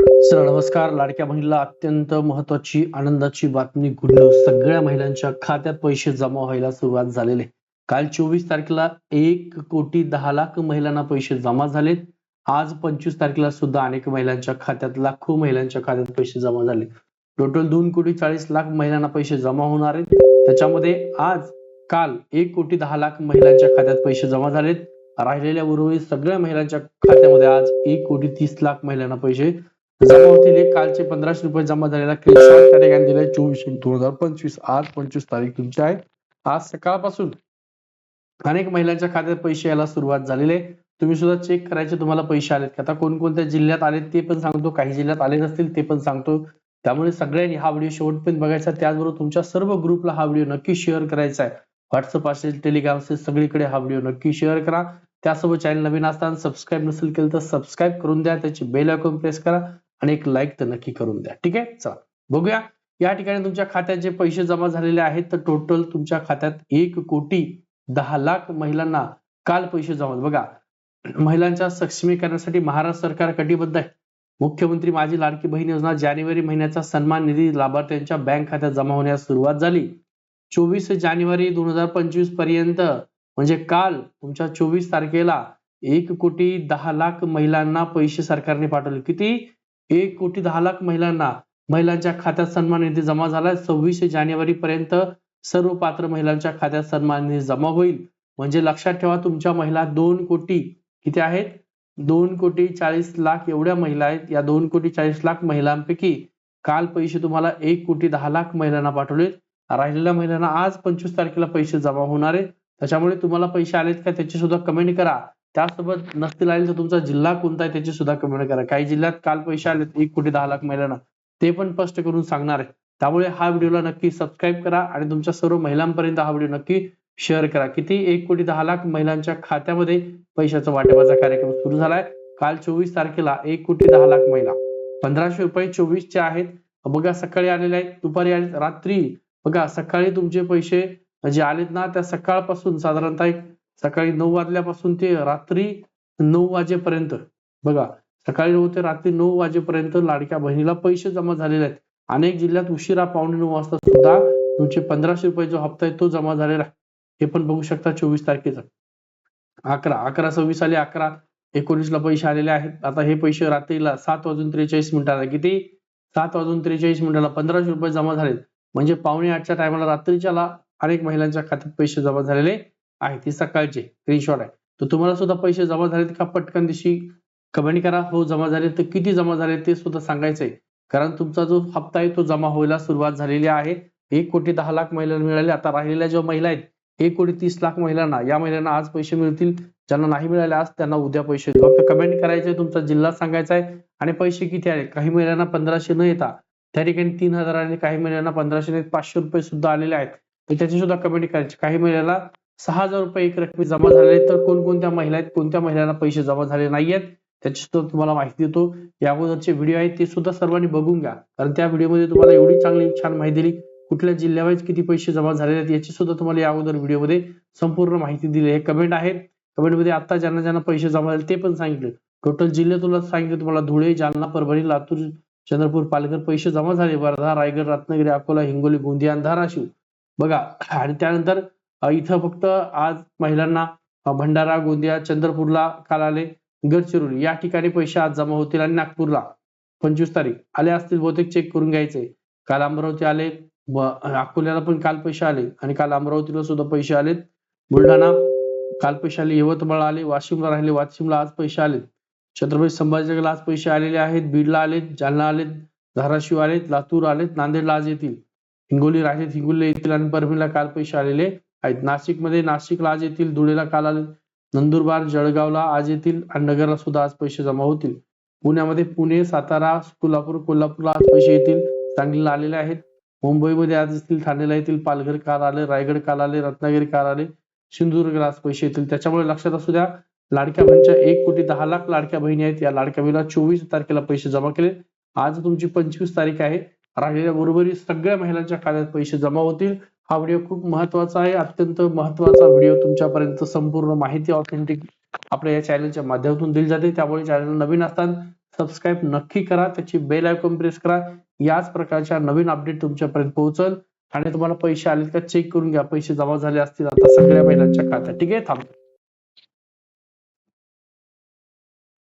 Sir नमस्कार. लाडक्या बहिणीला अत्यंत महत्वाची आनंदाची बातमी गुड न्यूज सगळ्या महिलांच्या खात्यात पैसे जमा व्हायला सुरुवात झालेले. काल चोवीस तारखेला एक कोटी दहा लाख महिलांना पैसे जमा झालेत. आज पंचवीस तारखेला सुद्धा अनेक महिलांच्या खात्यात लाखो महिलांच्या खात्यात पैसे जमा झाले. टोटल दोन कोटी चाळीस लाख महिलांना पैसे जमा होणार आहेत. त्याच्यामध्ये आज काल एक कोटी दहा लाख महिलांच्या खात्यात पैसे जमा झालेत. राहिलेल्या उर्वरित सगळ्या महिलांच्या खात्यामध्ये आज एक कोटी तीस लाख महिलांना पैसे जमा होतील कालचे पंधराशे रुपये जमा झालेला स्क्रीनशॉट त्या ठिकाणी दिलाय चोवीस दोन हजार पंचवीस. आज पंचवीस तारीख तुमची आहे. आज सकाळपासून अनेक महिलांच्या खात्यात पैसे यायला सुरुवात झालेली आहे. तुम्ही सुद्धा चेक करायचे तुम्हाला पैसे आलेत का? आता कोणकोणत्या जिल्ह्यात आलेत ते पण सांगतो. काही जिल्ह्यात आले नसतील ते पण सांगतो. त्यामुळे सगळ्यांनी हा व्हिडिओ शेवटपर्यंत बघायचा. त्याचबरोबर तुमच्या सर्व ग्रुपला हा व्हिडिओ नक्की शेअर करायचा आहे. व्हॉट्सअप असेल टेलिग्राम असेल सगळीकडे हा व्हिडिओ नक्की शेअर करा. त्यासोबत चॅनल नवीन असताना सबस्क्राईब नसेल केलं तर सबस्क्राईब करून द्या. त्याची बेल आयकॉन प्रेस करा. आणि एक लाईक तर नक्की करून द्या. ठीक आहे? चला बघूया. या ठिकाणी तुमच्या खात्यात जे पैसे जमा झालेले आहेत तर टोटल तुमच्या खात्यात एक कोटी दहा लाख महिलांना काल पैसे जमा बघा महिलांच्या सक्षमीकरणासाठी महाराष्ट्र सरकार कटिबद्ध आहे. मुख्यमंत्री माझी लाडकी बहीण योजना जानेवारी महिन्याचा सन्मान निधी लाभार्थ्यांच्या बँक खात्यात जमा होण्यास सुरुवात झाली. चोवीस जानेवारी दोन हजार पंचवीसपर्यंत म्हणजे काल तुमच्या चोवीस तारखेला एक कोटी दहा लाख महिलांना पैसे सरकारने पाठवले. किती? एक कोटी दहा लाख महिलांना महिलांच्या खात्यात सन्मान निधी जमा झाला सव्वीस जानेवारी पर्यंत सर्व पात्र महिलांच्या खात्यात सन्मान निधी जमा होईल. म्हणजे लक्षात ठेवा तुमच्या महिला दोन कोटी किती आहेत? दोन कोटी चाळीस लाख एवढ्या महिला आहेत. या दोन कोटी चाळीस लाख महिलांपैकी काल पैसे तुम्हाला एक कोटी दहा लाख महिलांना पाठवलेत. राहिलेल्या महिलांना आज पंचवीस तारखेला पैसे जमा होणार आहेत. त्याच्यामुळे तुम्हाला पैसे आलेत का? त्याची सुद्धा कमेंट करा. त्यासोबत नसतील आले तर तुमचा जिल्हा कोणता आहे त्याची सुद्धा कमेंट करा. काही जिल्ह्यात काल पैसे आलेत एक कोटी दहा लाख महिलांना. ते पण स्पष्ट करून सांगणार आहे. त्यामुळे हा व्हिडिओला नक्की सबस्क्राईब करा आणि तुमच्या सर्व महिलांपर्यंत हा व्हिडिओ नक्की शेअर करा. किती एक कोटी दहा लाख महिलांच्या खात्यामध्ये पैशाचा वाटपाचा कार्यक्रम सुरू झालाय. काल चोवीस तारखेला एक कोटी दहा लाख महिला. पंधराशे रुपये चोवीसचे आहेत. बघा सकाळी आलेले आहेत दुपारी आले रात्री. बघा सकाळी तुमचे पैसे जे आलेत ना त्या सकाळपासून साधारणतः एक सकाळी नऊ वाजल्यापासून ते रात्री नऊ वाजेपर्यंत. बघा सकाळी नऊ ते रात्री नऊ वाजेपर्यंत लाडक्या बहिणीला पैसे जमा झालेले आहेत. अनेक जिल्ह्यात उशिरा पावणे नऊ वाजता सुद्धा तुमचे पंधराशे रुपये जो हप्ता आहे तो जमा झालेला आहे. हे पण बघू शकता चोवीस तारखेचा. अकरा अकरा सव्वीस आले अकरा एकोणीसला पैसे आलेले आहेत. आता हे पैसे रात्रीला सात वाजून त्रेचाळीस मिनिटाला किती? सात वाजून त्रेचाळीस मिनिटाला पंधराशे रुपये जमा झालेत. म्हणजे पावणे आठच्या टायमाला रात्रीच्याला अनेक महिलांच्या खात्यात पैसे जमा झालेले आहे ती सकाळचे स्क्रीनशॉट आहे. तर तुम्हाला सुद्धा पैसे जमा झालेत का? पटकन दिवशी कमेंट करा. हो जमा झाले तर किती जमा झाले ते सुद्धा सांगायचंय. कारण तुमचा जो हप्ता आहे तो जमा व्हायला सुरुवात झालेली आहे. एक कोटी दहा लाख महिलांना मिळाले. आता राहिलेल्या ज्या महिला आहेत एक कोटी तीस लाख महिलांना या महिलांना आज पैसे मिळतील. ज्यांना नाही मिळाले आज त्यांना उद्या पैसे. फक्त कमेंट करायचे तुमचा जिल्हा सांगायचा आहे आणि पैसे किती आले काही महिलांना पंधराशे न येता. त्या ठिकाणी तीन हजार आणि काही महिलांना पंधराशे पाचशे रुपये सुद्धा आलेले आहेत. तर त्याची सुद्धा कमेंट करायची. काही महिलांना सहा हजार रुपये एक रकमी जमा झालेले तर कोणकोणत्या महिला आहेत? कोणत्या महिलांना पैसे जमा झाले नाहीयेत? त्याची सुद्धा तुम्हाला माहिती देतो. या अगोदरचे व्हिडिओ आहेत ते सुद्धा सर्वांनी बघून घ्या. कारण त्या व्हिडिओमध्ये तुम्हाला एवढी चांगली छान माहिती दिली. कुठल्या जिल्ह्यावाईज किती पैसे जमा झालेले आहेत याची सुद्धा तुम्हाला या अगोदर व्हिडिओमध्ये संपूर्ण माहिती दिली आहे. कमेंट आहेत. कमेंटमध्ये आता ज्यांना ज्यांना पैसे जमा झाले ते पण सांगितले. टोटल जिल्हे तुला सांगितले तुम्हाला. धुळे जालना परभणी लातूर चंद्रपूर पालघर पैसे जमा झाले. वर्धा रायगड रत्नागिरी अकोला हिंगोली गोंदिया धाराशिव. बघा. आणि त्यानंतर इथं फक्त आज महिलांना भंडारा गोंदिया चंद्रपूरला काल आले गडचिरोली या ठिकाणी पैसे आज जमा होतील आणि नागपूरला. पंचवीस तारीख. आले असतील बहुतेक चेक करून घ्यायचे. काल अमरावती आले. अकोल्याला पण काल पैसे आले आणि काल अमरावतीला सुद्धा पैसे आलेत. बुलढाणा काल पैसे आले. यवतमाळ आले. वाशिमला राहिले. वाशिमला आज पैसे आलेत. छत्रपती संभाजीनगरला आज पैसे आलेले आहेत. बीडला आलेत. जालना आलेत. धाराशिव आलेत. लातूर आलेत. नांदेडला आज येतील. हिंगोली राहिलेत हिंगोलीला येतील आणि परभणीला काल पैसे आलेले. आहेत. नाशिकमध्ये नाशिकला आज येतील धुळेला काल आले. नंदुरबार जळगावला आज येतील आणि नगरला सुद्धा आज पैसे जमा होतील. पुण्यामध्ये पुणे सातारा कोल्हापूर कोल्हापूरला आज पैसे येतील. सांगलीला आलेले आहेत. मुंबईमध्ये आज येतील ठाणेला येतील पालघर काल आले. रायगड काल आले. रत्नागिरी काल आले. सिंधुदुर्गला आज पैसे येतील. त्याच्यामुळे लक्षात असू द्या लाडक्या बहिणीच्या एक कोटी दहा लाख लाडक्या बहिणी आहेत. या लाडक्या बहिणीला चोवीस तारखेला पैसे जमा केले. आज तुमची पंचवीस तारीख आहे. राहिलेल्या बरोबरी सगळ्या महिलांच्या खात्यात पैसे जमा होतील. हा व्हिडिओ खूप महत्त्वाचा आहे. अत्यंत महत्त्वाचा व्हिडिओ तुमच्यापर्यंत संपूर्ण माहिती ऑथेंटिक आपल्या या चॅनलच्या माध्यमातून दिली जाते. त्यामुळे चॅनल नवीन असताना सबस्क्राईब नक्की करा. त्याची बेल आयकॉन प्रेस करा. याच प्रकारच्या नवीन अपडेट तुमच्यापर्यंत पोहोचल. आणि तुम्हाला पैसे आले का चेक करून घ्या. पैसे जमा झाले असतील आता सगळ्या महिलांच्या खात्यात. ठीक आहे? थांबतो